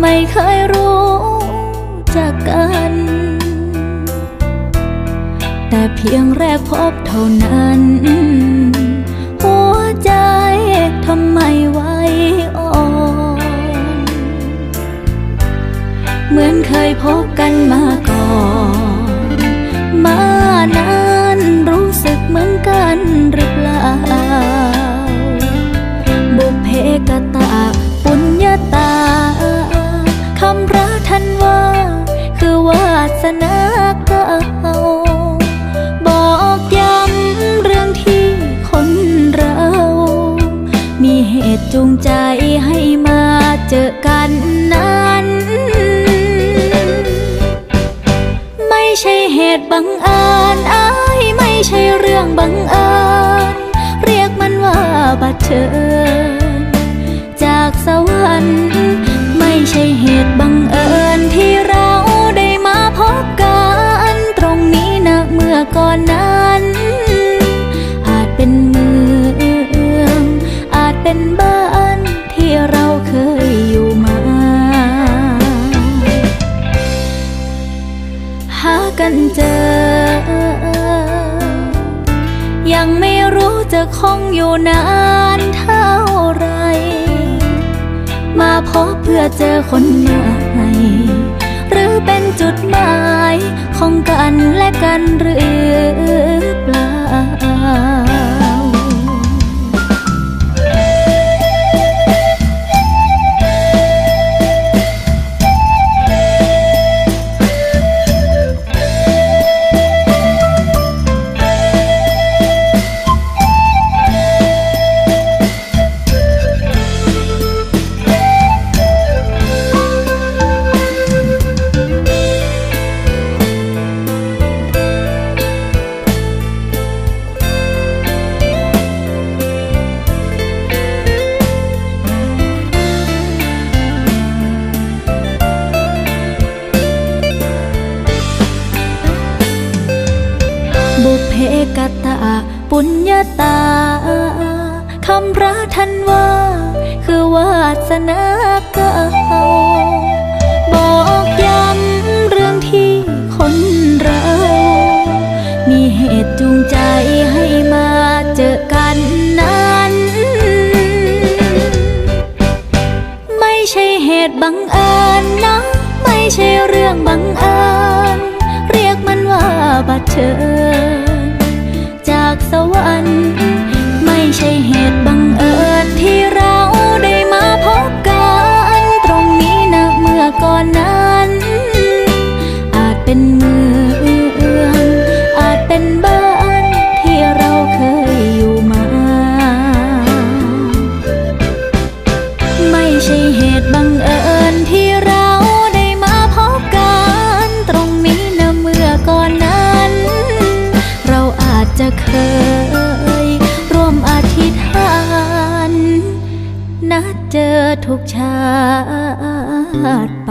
ไม่เคยรู้จักกัน แต่เพียงแรกพบเท่านั้น หัวใจทำไมไหวอ่อน เหมือนเคยพบกันมาก่อน มานานรู้สึกเหมือนกันหรื กันนั้น ไม่ใช่เหตุบังเอิญอ้ายไม่ใช่เรื่องบังเอิญเรียกมันว่าบัดเชิญจากสวรรค์ไม่ใช่เหตุบัง นเจอ ยังไม่รู้จะคงอยู่นานเท่าไร มาพบเพื่อเจอคนใหม่หรือเป็นจุดหมายของกันและกันหรือ กตาปุญญาตาคำพระท่านว่า คือวาสนาเก่าบอกย้ำเรื่องที่คนเรา มีเหตุจูงใจให้มาเจอกันนั้น ไม่ใช่เหตุบังเอิญนะ ไม่ใช่เรื่องบังเอิญเรียกมันว่าบัดเชิญ จากสวรรค์ ไม่ใช่เห นัดเจอทุกชาติไป